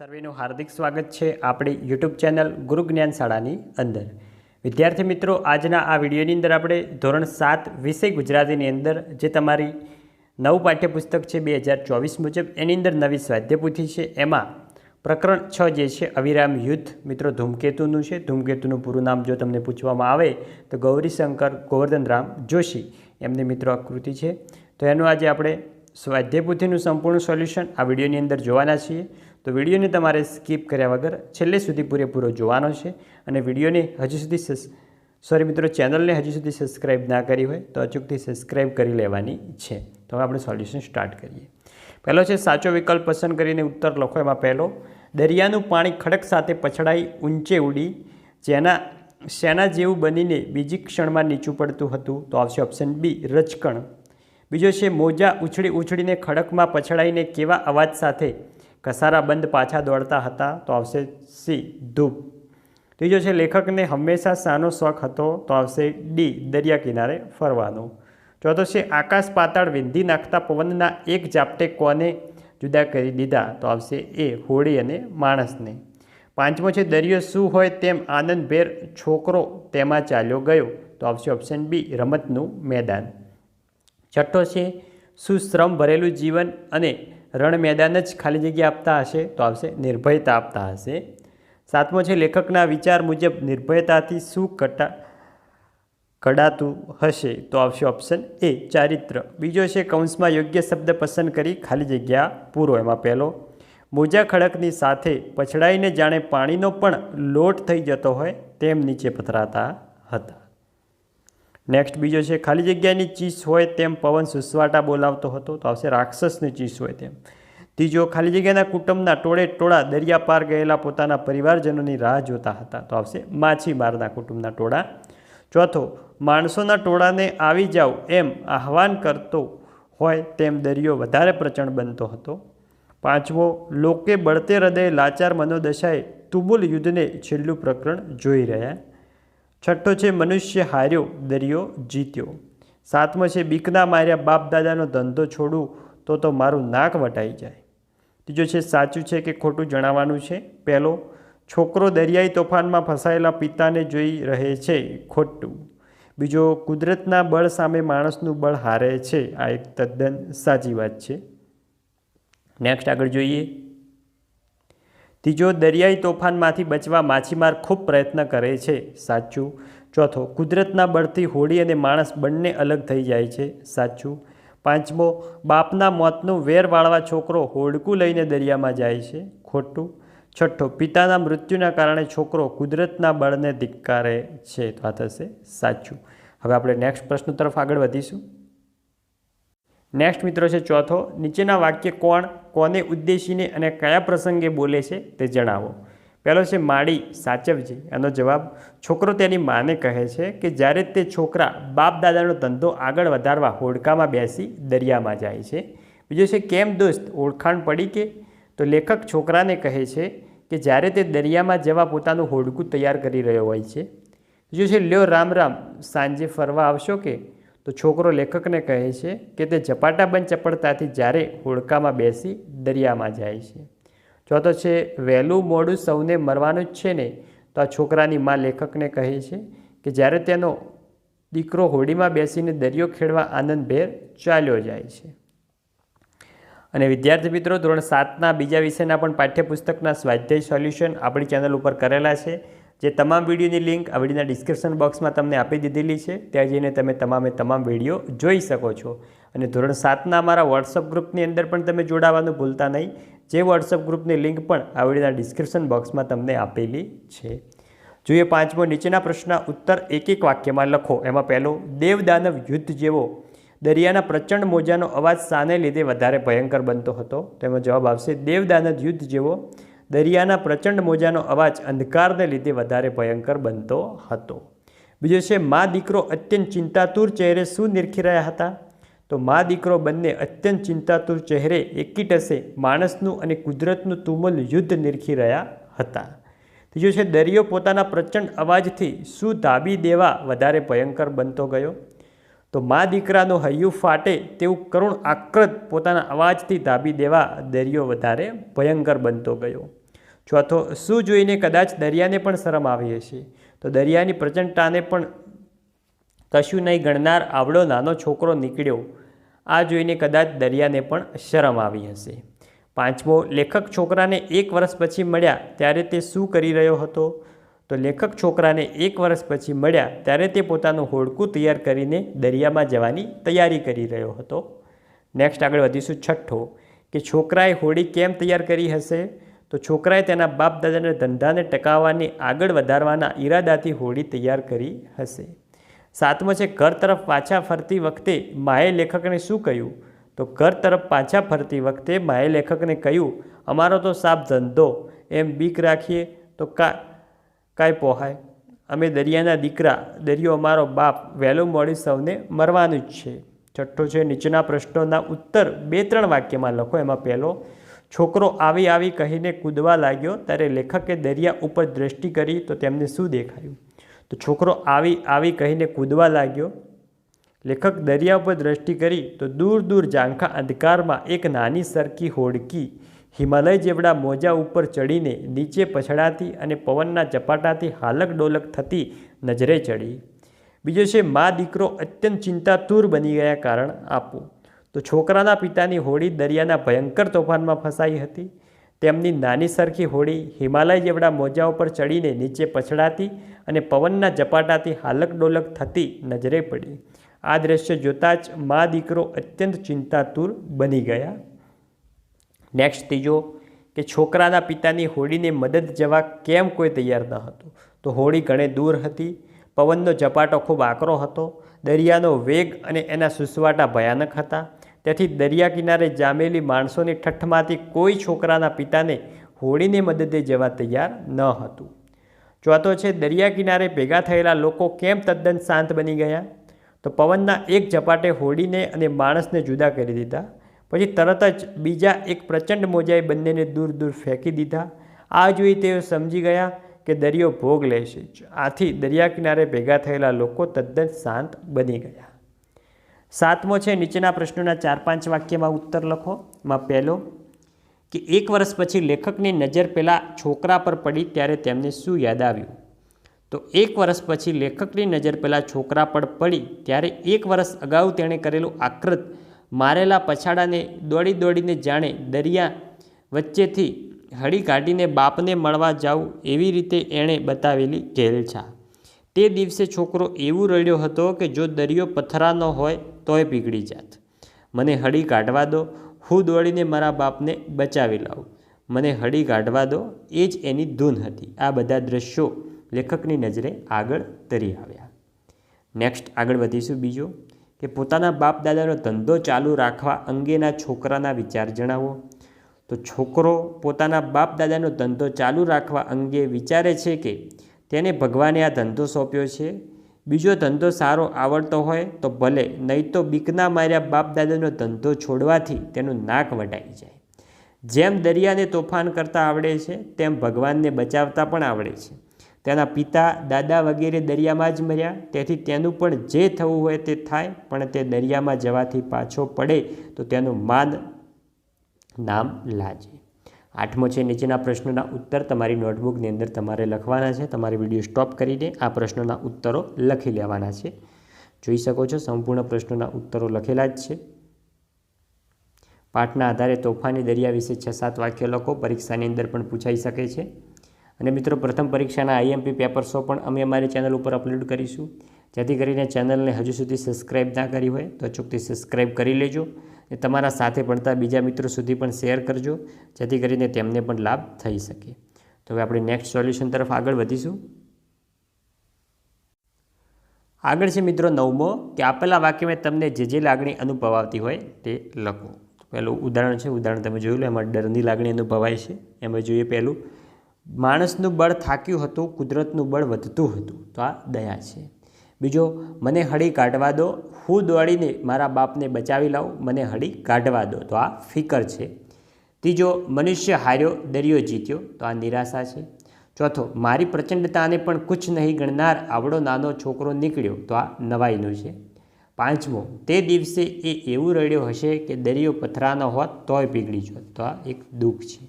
સર્વેનું હાર્દિક સ્વાગત છે આપણી યુટ્યુબ ચેનલ ગુરુ જ્ઞાન શાળાની અંદર. વિદ્યાર્થી મિત્રો, આજના આ વિડીયોની અંદર આપણે ધોરણ સાત વિષય ગુજરાતીની અંદર, જે તમારી નવું પાઠ્યપુસ્તક છે બે હજાર ચોવીસ મુજબ, એની અંદર નવી સ્વાધ્યપુથી છે. એમાં પ્રકરણ છ જે છે, અવિરામ યુદ્ધ. મિત્રો, ધૂમકેતુનું છે. ધૂમકેતુનું પૂરું નામ જો તમને પૂછવામાં આવે, તો ગૌરીશંકર ગોવર્ધનરામ જોશી એમની મિત્રો આકૃતિ છે. તો એનું આજે આપણે સ્વાધ્યપુથીનું સંપૂર્ણ સોલ્યુશન આ વિડીયોની અંદર જોવાના છીએ. તો વિડીયોને તમારે સ્કીપ કર્યા વગર છેલ્લે સુધી પૂરેપૂરો જોવાનો છે અને વિડીયોને હજી સુધી સોરી મિત્રો, ચેનલને હજી સુધી સબસ્ક્રાઇબ ના કરી હોય તો અચૂકથી સબસ્ક્રાઇબ કરી લેવાની છે. તો હવે આપણે સોલ્યુશન સ્ટાર્ટ કરીએ. પહેલો છે, સાચો વિકલ્પ પસંદ કરીને ઉત્તર લખો. એમાં પહેલો, દરિયાનું પાણી ખડક સાથે પછડાઈ ઊંચે ઉડી, જેના, શેના જેવું બનીને બીજી ક્ષણમાં નીચું પડતું હતું, તો આવશે ઓપ્શન બી રચકણ બીજો છે, મોજા ઉછળી ઉછળીને ખડકમાં પછડાઈને કેવા અવાજ સાથે કસારા બંધ પાછા દોડતા હતા તો આવશે સી. ધૂપ. ત્રીજો છે, લેખકને હંમેશા શાનો શોખ હતો તો આવશે ડી. દરિયા કિનારે ફરવાનો. ચોથો છે, આકાશ પાતાળ વિંધી નાખતા પવનના એક ઝાપટે કોને જુદા કરી દીધા તો આવશે એ, હોળી અને માણસને. પાંચમો છે, દરિયો શું હોય તેમ આનંદભેર છોકરો તેમાં ચાલ્યો ગયો તો આવશે ઓપ્શન બી, રમતનું મેદાન. છઠ્ઠો છે શું શ્રમ ભરેલું જીવન અને રણ મેદાન જ ખાલી જગ્યા આપતા હશે તો આવશે નિર્ભયતા આપતા હશે. સાતમો છે, લેખકના વિચાર મુજબ નિર્ભયતાથી શું કટા, કડાતું હશે તો આવશે ઓપ્શન એ ચારિત્ર. બીજો છે, કૌંસમાં યોગ્ય શબ્દ પસંદ કરી ખાલી જગ્યા પૂરો. એમાં પહેલો, મોજા ખડકની સાથે પછડાઈને જાણે પાણીનો પણ લોટ થઈ જતો હોય તેમ નીચે પથરાતા હતા. નેક્સ્ટ બીજો છે, ખાલી જગ્યાની ચીસ હોય તેમ પવન સુસવાટા બોલાવતો હતો તો આવશે રાક્ષસની ચીસ હોય તેમ. ત્રીજો, ખાલી જગ્યાના કુટુંબના ટોળે ટોળા દરિયા પાર ગયેલા પોતાના પરિવારજનોની રાહ જોતા હતા તો આવશે માછીમારના કુટુંબના ટોળા. ચોથો, માણસોના ટોળાને આવી જાઓ એમ આહવાન કરતો હોય તેમ દરિયો વધારે પ્રચંડ બનતો હતો. પાંચમો, લોકે બળતે હૃદય લાચાર મનોદશાએ તુમુલ યુદ્ધને છેલ્લું પ્રકરણ જોઈ રહ્યા છઠ્ઠો છે, મનુષ્ય હાર્યો, દરિયો જીત્યો. સાતમો છે, બીકના માર્યા બાપ દાદાનો ધંધો છોડું તો તો મારું નાક વટાઈ જાય. ત્રીજો છે, સાચું છે કે ખોટું જણાવવાનું છે? પહેલો, છોકરો દરિયાઈ તોફાનમાં ફસાયેલા પિતાને જોઈ રહે છે, ખોટું. બીજો, કુદરતના બળ સામે માણસનું બળ હારે છે. આ એક તદ્દન સાચી વાત છે. નેક્સ્ટ આગળ જોઈએ. ત્રીજો, દરિયાઈ તોફાનમાંથી બચવા માછીમાર ખૂબ પ્રયત્ન કરે છે. સાચું. ચોથો, કુદરતના બળથી હોડી અને માણસ બંને અલગ થઈ જાય છે. સાચું. પાંચમો, બાપના મોતનું વેર વાળવા છોકરો હોડકું લઈને દરિયામાં જાય છે. ખોટું. છઠ્ઠો, પિતાના મૃત્યુના કારણે છોકરો કુદરતના બળને ધિક્કારે છે. તો આ થશે. સાચું. હવે આપણે નેક્સ્ટ પ્રશ્ન તરફ આગળ વધીશું. નેક્સ્ટ મિત્રો છે ચોથો. નીચેના વાક્ય કોણ, કોને ઉદ્દેશીને અને કયા પ્રસંગે બોલે છે તે જણાવો. પહેલો છે માળી, સાચવજી. એનો જવાબ, છોકરો તેની માને કહે છે કે જ્યારે તે છોકરા બાપ દાદાનો ધંધો આગળ વધારવા હોડકામાં બેસી દરિયામાં જાય છે. બીજો છે કેમ દોસ્ત, ઓળખાણ પડી કે? તો લેખક છોકરાને કહે છે કે જ્યારે તે દરિયામાં જવા પોતાનું હોડકું તૈયાર કરી રહ્યો હોય છે. બીજું છે લ્યો રામ રામ, સાંજે ફરવા આવશો કે? તો છોકરો લેખકને કહે છે કે તે ઝપાટાબંધ ચપળતાથી જ્યારે હોડકામાં બેસી દરિયામાં જાય છે. ચોથો છે, વહેલું મોડું સૌને મરવાનું જ છે ને? તો આ છોકરાની મા લેખકને કહે છે કે જ્યારે તેનો દીકરો હોડીમાં બેસીને દરિયો ખેડવા આનંદભેર ચાલ્યો જાય છે. અને વિદ્યાર્થી મિત્રો, ધોરણ સાતના બીજા વિષયના પણ પાઠ્યપુસ્તકના સ્વાધ્યાય સોલ્યુશન આપણી ચેનલ ઉપર કરેલા છે. જે તમામ વિડીયોની લિંક આ વિડીયોના ડિસ્ક્રિપ્શન બોક્સમાં તમને આપી દીધેલી છે, ત્યાં જઈને તમે તમામે તમામ વીડિયો જોઈ શકો છો. અને ધોરણ સાતના અમારા વોટ્સઅપ ગ્રુપની અંદર પણ તમે જોડાવાનું ભૂલતા નહીં. જે વોટ્સઅપ ગ્રુપની લિંક પણ આ વિડીયોના ડિસ્ક્રિપ્શન બોક્સમાં તમને આપેલી છે. જોઈએ પાંચમો નીચેના પ્રશ્નના ઉત્તર એક એક વાક્યમાં લખો. એમાં પહેલો, દેવદાનવ યુદ્ધ જેવો દરિયાના પ્રચંડ મોજાનો અવાજ સાને લીધે વધારે ભયંકર બનતો હતો. તેમાં જવાબ આવશે દેવદાનવ યુદ્ધ જેવો દરિયાના પ્રચંડ મોજાનો અવાજ અંધકારને લીધે વધારે ભયંકર બનતો હતો. બીજો છે, મા દીકરો અત્યંત ચિંતાતુર ચહેરે શું નિરખી રહ્યા હતા? તો મા દીકરો બંને અત્યંત ચિંતાતુર ચહેરે એકી ટસે માણસનું અને કુદરતનું તુમલ યુદ્ધ નિરખી રહ્યા હતા. ત્રીજો છે, દરિયો પોતાના પ્રચંડ અવાજથી શું ધાબી દેવા વધારે ભયંકર બનતો ગયો? તો મા દીકરાનું હૈયું ફાટે તેવું કરુણ આક્રત પોતાના અવાજથી ધાબી દેવા દરિયો વધારે ભયંકર બનતો ગયો. ચોથો શું જોઈને કદાચ દરિયાને પણ શરમ આવી હશે? તો દરિયાની પ્રચંડતાને પણ કશું નહીં ગણનાર આવડો નાનો છોકરો નીકળ્યો. આ જોઈને કદાચ દરિયાને પણ શરમ આવી હશે. પાંચમો, લેખક છોકરાને એક વર્ષ પછી મળ્યા ત્યારે તે શું કરી રહ્યો હતો? તો લેખક છોકરાને એક વર્ષ પછી મળ્યા ત્યારે તે પોતાનું હોડકું તૈયાર કરીને દરિયામાં જવાની તૈયારી કરી રહ્યો હતો. નેક્સ્ટ આગળ વધીશું છઠ્ઠો, કે છોકરાએ હોડી કેમ તૈયાર કરી હશે? તો છોકરાએ તેના બાપ દાદાના ધંધાને ટકાવવાની આગળ વધારવાના ઈરાદાથી હોડી તૈયાર કરી હશે. સાતમો છે, ઘર તરફ પાછા ફરતી વખતે માએ લેખકને શું કહ્યું? તો ઘર તરફ પાછા ફરતી વખતે માએ લેખકને કહ્યું, અમારો તો સાપ ધંધો, એમ બીક રાખીએ તો કા, કાંઈ પોહાય? અમે દરિયાના દીકરા, દરિયો અમારો બાપ, વહેલું મોડી સૌને મરવાનું જ છે. છઠ્ઠો છે, નીચેના પ્રશ્નોના ઉત્તર બે ત્રણ વાક્યમાં લખો, એમાં પહેલો છોકરો આવી આવી કહીને કૂદવા લાગ્યો ત્યારે લેખકે દરિયા ઉપર દ્રષ્ટિ કરી તો તેમને શું દેખાયું? તો છોકરો આવી આવી કહીને કૂદવા લાગ્યો. લેખક દરિયા ઉપર દ્રષ્ટિ કરી તો દૂર દૂર ઝાંખા અંધકારમાં એક નાની સરખી હોડકી હિમાલય જેવડા મોજા ઉપર ચડીને નીચે પછડાતી અને પવનના ચપાટાથી હાલક ડોલક થતી નજરે ચડી. બીજો છે, મા દીકરો અત્યંત ચિંતાતુર બની ગયા, કારણ આપવું તો છોકરાના પિતાની હોડી દરિયાના ભયંકર તોફાનમાં ફસાઈ હતી. તેમની નાની સરખી હોડી હિમાલય જેવડા મોજા ઉપર ચડીને નીચે પછડાતી અને પવનના ઝપાટાથી હાલક ડોલક થતી નજરે પડી. આ દ્રશ્ય જોતાં જ મા દીકરો અત્યંત ચિંતાતુર બની ગયા. નેક્સ્ટ ત્રીજો, કે છોકરાના પિતાની હોડીને મદદ જવા કેમ કોઈ તૈયાર ન હતું? તો હોડી ઘણે દૂર હતી. પવનનો ઝપાટો ખૂબ આકરો હતો. દરિયાનો વેગ અને એના સુસવાટા ભયાનક હતા. તેથી દરિયા કિનારે જામેલી માણસોની ઠઠ્ઠમાંથી કોઈ છોકરાના પિતાને હોડીને મદદે જવા તૈયાર ન હતું. ચોથો છે, દરિયા કિનારે ભેગા થયેલા લોકો કેમ તદ્દન શાંત બની ગયા? તો પવનના એક ઝપાટે હોડીને અને માણસને જુદા કરી દીધા. પછી તરત જ બીજા એક પ્રચંડ મોજાએ બંનેને દૂર દૂર ફેંકી દીધા. આ જોઈ તેઓ સમજી ગયા કે દરિયો ભોગ લેશે જ આથી દરિયા કિનારે ભેગા થયેલા લોકો તદ્દન શાંત બની ગયા. સાતમો છે, નીચેના પ્રશ્નોના ચાર પાંચ વાક્યમાં ઉત્તર લખો. માં પહેલો, કે એક વર્ષ પછી લેખકની નજર પહેલાં છોકરા પર પડી ત્યારે તેમને શું યાદ આવ્યું? તો એક વર્ષ પછી લેખકની નજર પહેલાં છોકરા પર પડી ત્યારે એક વર્ષ અગાઉ તેણે કરેલું આકૃત મારેલા પછાડાને દોડી દોડીને જાણે દરિયા વચ્ચેથી હળી કાઢીને બાપને મળવા જાઉં એવી રીતે એણે બતાવેલી ઘેલછા તે દિવસે છોકરો એવું રડ્યો હતો કે જો દરિયો પથરાનો હોય તોય પીગળી જાત. મને હળી કાઢવા દો, હું દોડીને મારા બાપને બચાવી લાવું. મને હળી કાઢવા દો, એ જ એની ધૂન હતી. આ બધા દ્રશ્યો લેખકની નજરે આગળ તરી આવ્યા. નેક્સ્ટ આગળ વધીશું બીજો, કે પોતાના બાપ દાદાનો ધંધો ચાલુ રાખવા અંગેના છોકરાના વિચાર જણાવો. તો છોકરો પોતાના બાપ દાદાનો ધંધો ચાલુ રાખવા અંગે વિચારે છે કે તેને ભગવાને આ ધંધો સોંપ્યો છે. બીજો ધંધો સારો આવડતો હોય તો ભલે, નહીં તો બીકના માર્યા બાપ દાદાનો ધંધો છોડવાથી તેનું નાક વટાઈ જાય. જેમ દરિયાને તોફાન કરતા આવડે છે, તેમ ભગવાનને બચાવતા પણ આવડે છે. તેના પિતા, દાદા વગેરે દરિયામાં જ મર્યા, તેથી તેનું પણ જે થવું હોય તે થાય, પણ તે દરિયામાં જવાથી પાછો પડે તો તેનું માન નામ લાજે. આઠમો છે, નીચેના પ્રશ્નોના ઉત્તર તમારી નોટબુકની અંદર તમારે લખવાના છે. તમારે વીડિયો સ્ટોપ કરીને આ પ્રશ્નોના ઉત્તરો લખી લેવાના છે. જોઈ શકો છો, સંપૂર્ણ પ્રશ્નોના ઉત્તરો લખેલા જ છે. પાઠના આધારે તોફાની દરિયા વિશે છ સાત વાક્ય લખો. પરીક્ષાની અંદર પણ પૂછાઈ શકે છે. અને મિત્રો, પ્રથમ પરીક્ષાના આઈએમપી પેપર્સો પણ અમે અમારી ચેનલ ઉપર અપલોડ કરીશું. જેથી કરીને ચેનલને હજુ સુધી સબસ્ક્રાઈબ ના કરી હોય તો અચૂકથી સબસ્ક્રાઈબ કરી લેજો એ તમારા સાથે ભણતા બીજા મિત્રો સુધી પણ શેર કરજો જેથી કરીને તેમને પણ લાભ થઈ શકે. તો હવે આપણે નેક્સ્ટ સોલ્યુશન તરફ આગળ વધીશું. આગળ છે મિત્રો નવમો કે આપેલા વાક્યમાં તમને જે જે લાગણી અનુભવાતી હોય તે લખો. પહેલું ઉદાહરણ છે, ઉદાહરણ તમે જોયું લો, એમાં ડરની લાગણી અનુભવાય છે. એમાં જોઈએ પહેલું, માણસનું બળ થાક્યું હતું, કુદરતનું બળ વધતું હતું. તો આ દયા છે. બીજો, મને હળી કાઢવા દો. હું દોડીને મારા બાપને બચાવી લાવું. મને હળી કાઢવા દો. તો આ ફિકર છે. ત્રીજો, મનુષ્ય હાર્યો, દરિયો જીત્યો. તો આ નિરાશા છે. ચોથો, મારી પ્રચંડતાને પણ કુછ નહીં ગણનાર આવડો નાનો છોકરો નીકળ્યો. તો આ નવાઈનું છે. પાંચમો, તે દિવસે એ એવું રડ્યો હશે કે દરિયો પથરાનો હોત તોય પીગળી જોત. તો આ એક દુઃખ છે.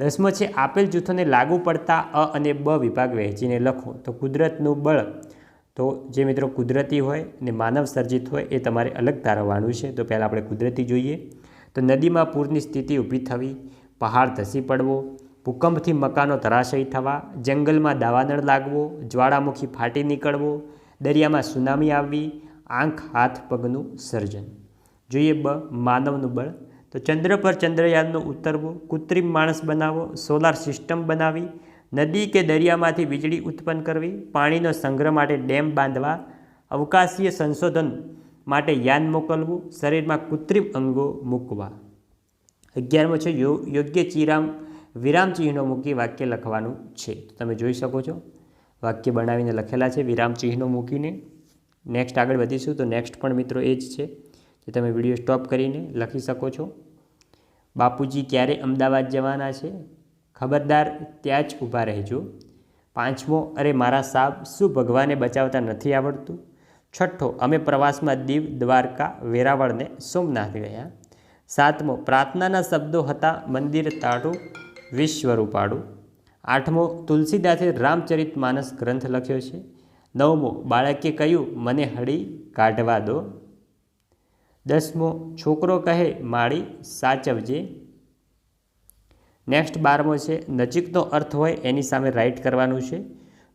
દસમો છે, આપેલ જૂથોને લાગુ પડતા અ અને બ વિભાગ વહેંચીને લખો. તો કુદરતનું બળ તો જે મિત્રો કુદરતી હોય ને માનવ સર્જિત હોય એ તમારે અલગ તારવવાનું છે. તો પહેલાં આપણે કુદરતી જોઈએ. તો નદીમાં પૂરની સ્થિતિ ઊભી થવી, પહાડ ધસી પડવો, ભૂકંપથી મકાનો ધરાશયી થવા, જંગલમાં દાવાનળ લાગવો, જ્વાળામુખી ફાટી નીકળવો, દરિયામાં સુનામી આવવી, આંખ, હાથ, પગનું સર્જન. જોઈએ બ, માનવનું બળ. તો ચંદ્ર પર ચંદ્રયાનનું ઉતરવું, કૃત્રિમ માણસ બનાવો, સોલાર સિસ્ટમ બનાવી નદી કે દરિયામાંથી વીજળી ઉત્પન્ન કરવી, પાણીનો સંગ્રહ માટે ડેમ બાંધવા, અવકાશીય સંશોધન માટે યાન મોકલવું, શરીરમાં કૃત્રિમ અંગો મૂકવા. અગિયારમો છે યોગ્ય ચિરામ, વિરામ ચિહ્નો મૂકી વાક્ય લખવાનું છે. તમે જોઈ શકો છો, વાક્ય બનાવીને લખેલા છે, વિરામ ચિહ્નો મૂકીને. નેક્સ્ટ આગળ વધીશું, તો નેક્સ્ટ પણ મિત્રો એ જ છે, જે તમે વીડિયો સ્ટોપ કરીને લખી શકો છો. બાપુજી ક્યારે અમદાવાદ જવાના છે? ખબરદાર ત્યાં જ ઊભા રહેજો. પાંચમો, અરે મારા સાબ, શું ભગવાને બચાવતા નથી આવડતું? છઠ્ઠો, અમે પ્રવાસમાં દીવ, દ્વારકા, વેરાવળને સોમનાથ ગયા. સાતમો, પ્રાર્થનાના શબ્દો હતા, મંદિર તાળું વિશ્વરૂપાળું આઠમો, તુલસીદાસે રામચરિત માનસ ગ્રંથ લખ્યો છે. નવમો, બાળકે કહ્યું, મને હળી કાઢવા દો. દસમો, છોકરો કહે, માળી સાચવજે. નેક્સ્ટ બારમો છે, નજીકનો અર્થ હોય એની સામે રાઈટ કરવાનું છે.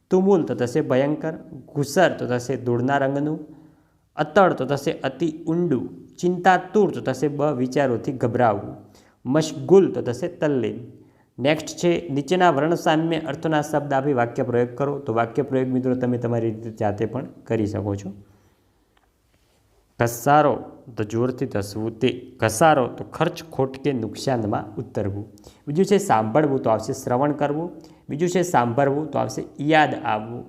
તુમુલ તો થશે ભયંકર, ઘુસર તો થશે ધૂળના રંગનું, અતળ તો થશે અતિ ઊંડું, ચિંતાતુર તો થશે બ વિચારોથી ગભરાવવું મશગુલ તો થશે તલ્લીન. નેક્સ્ટ છે, નીચેના વર્ણ સામ્ય અર્થના શબ્દ આપી વાક્ય પ્રયોગ કરો. તો વાક્ય પ્રયોગ મિત્રો તમે તમારી રીતે જાતે પણ કરી શકો છો. ઘસારો તો જોરથી ધસવું, તે ઘસારો તો ખર્ચ ખોટ કે નુકસાનમાં ઉતરવું. બીજું છે સાંભળવું તો આવશે શ્રવણ કરવું. બીજું છે સાંભળવું તો આવશે યાદ આવવું.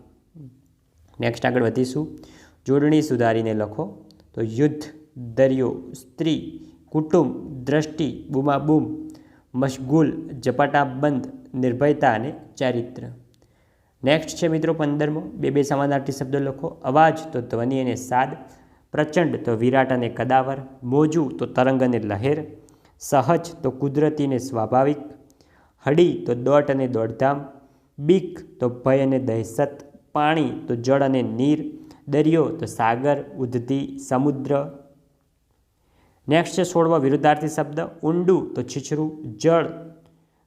નેક્સ્ટ આગળ વધીશું. જોડણી સુધારીને લખો. તો યુદ્ધ, દરિયો, સ્ત્રી, કુટુંબ, દ્રષ્ટિ, બૂમાબૂમ, મશગુલ, ઝપાટાબંધ, નિર્ભયતા અને ચારિત્ર. નેક્સ્ટ છે મિત્રો પંદરમો. બે બે સમાનાર્થી શબ્દો લખો. અવાજ તો ધ્વનિ અને સાદ. પ્રચંડ તો વિરાટ અને કદાવર, મોજું તો તરંગ અને લહેર, સહજ તો કુદરતી ને સ્વાભાવિક હડી તો દોટ અને દોડધામ, બીક તો ભય અને દહેશત, પાણી તો જળ અને નીર, દરિયો તો સાગર, ઉધતી સમુદ્ર. નેક્સ્ટ છે સોળવા વિરુદ્ધાર્થી શબ્દ, ઊંડું તો છીછરું, જળ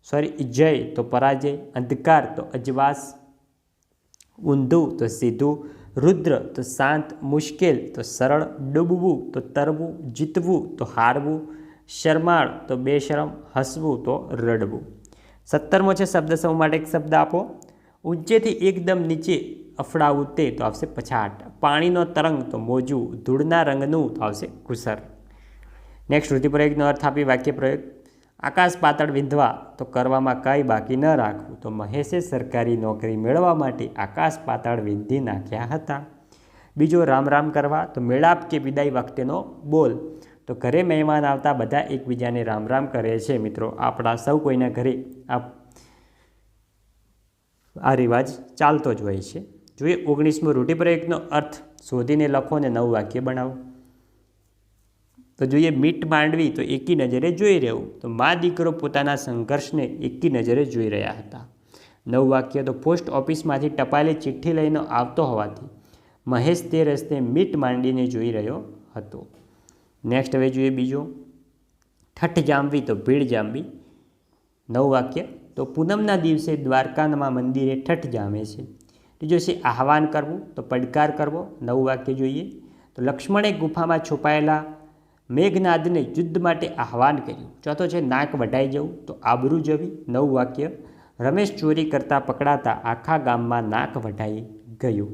સોરી જય તો પરાજય, અંધકાર તો અજવાસ, ઊંધું તો સીધું રુદ્ર તો શાંત, મુશ્કેલ તો સરળ, ડૂબવું તો તરવું, જીતવું તો હારવું, શરમાળ તો બેશરમ, હસવું તો રડવું. સત્તરમો છે શબ્દ, સૌ માટે એક શબ્દ આપો. ઊંચેથી એકદમ નીચે અફડાવું તે તો આવશે પછાટ. પાણીનો તરંગ તો મોજું, ધૂળના રંગનું તો આવશે કુસર. નેક્સ્ટ રૂધિપ્રયોગનો અર્થ આપી વાક્ય પ્રયોગ. આકાશ પાતળ વિંધવા, તો કરવામાં કંઈ બાકી ન રાખવું. તો મહેશે સરકારી નોકરી મેળવવા માટે આકાશ પાતાળ વિંધી નાખ્યા હતા. બીજો રામ રામ કરવા, તો મેળાપ કે વિદાય વખતેનો બોલ. તો ઘરે મહેમાન આવતા બધા એકબીજાને રામ રામ કરે છે. મિત્રો, આપણા સૌ કોઈના ઘરે આ આ રિવાજ ચાલતો જ હોય છે. જોઈએ ઓગણીસમો રૂઢિપ્રયોગનો અર્થ. શોધીને લખો અને નવું વાક્ય બનાવો. તો જોઈએ મીટ માંડવી તો એકી નજરે જોઈ રહેવું. તો મા દીકરો પોતાના સંઘર્ષને એકી નજરે જોઈ રહ્યા હતા. નવું વાક્ય તો પોસ્ટ ઓફિસમાંથી ટપાલી ચિઠ્ઠી લઈને આવતો હોવાથી મહેશ તે રસ્તે મીટ માંડીને જોઈ રહ્યો હતો. નેક્સ્ટ હવે જોઈએ બીજો. ઠઠ જામવી તો ભીડ જામવી નવું વાક્ય તો પૂનમના દિવસે દ્વારકામાં મંદિરે ઠઠ જામે છે. ત્રીજો છે આહવાન કરવું તો પડકાર કરવો. નવું વાક્ય જોઈએ તો લક્ષ્મણે ગુફામાં છુપાયેલા મેઘનાદને યુદ્ધ માટે આહવાન કર્યું. ચોથો છે, નાક વઢાઈ જવું. તો આબરૂ જવી. નવું વાક્ય, રમેશ ચોરી કરતાં પકડાતા આખા ગામમાં નાક વઢાઈ ગયું.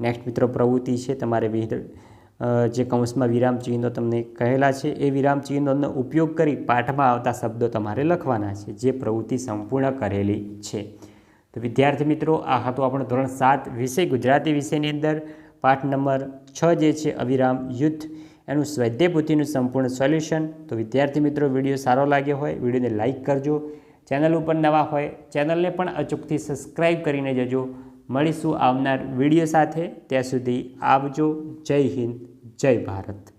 નેક્સ્ટ મિત્રો, પ્રવૃત્તિ છે તમારે જે કૌંસમાં વિરામ ચિહ્નો તમને કહેલા છે, એ વિરામ ચિહ્નોનો ઉપયોગ કરી પાઠમાં આવતા શબ્દો તમારે લખવાના છે, જે પ્રવૃત્તિ સંપૂર્ણ કરેલી છે. તો વિદ્યાર્થી મિત્રો, આ હતો આપણો ધોરણ સાત વિષય ગુજરાતી વિષયની અંદર. પાઠ નંબર છ જે છે, અવિરામ યુદ્ધ. એનું સ્વાધ્યાય સંપૂર્ણ સોલ્યુશન. તો વિદ્યાર્થી મિત્રો, વીડિયો સારો લાગ્યો હોય, વિડીયોને લાઇક કરજો. ચેનલ ઉપર નવા હોય, ચેનલને પણ અચૂકથી સબસ્ક્રાઈબ કરીને જજો. મળીશું આવનાર વીડિયો સાથે. ત્યાં સુધી આવજો. જય હિન્દ, જય ભારત.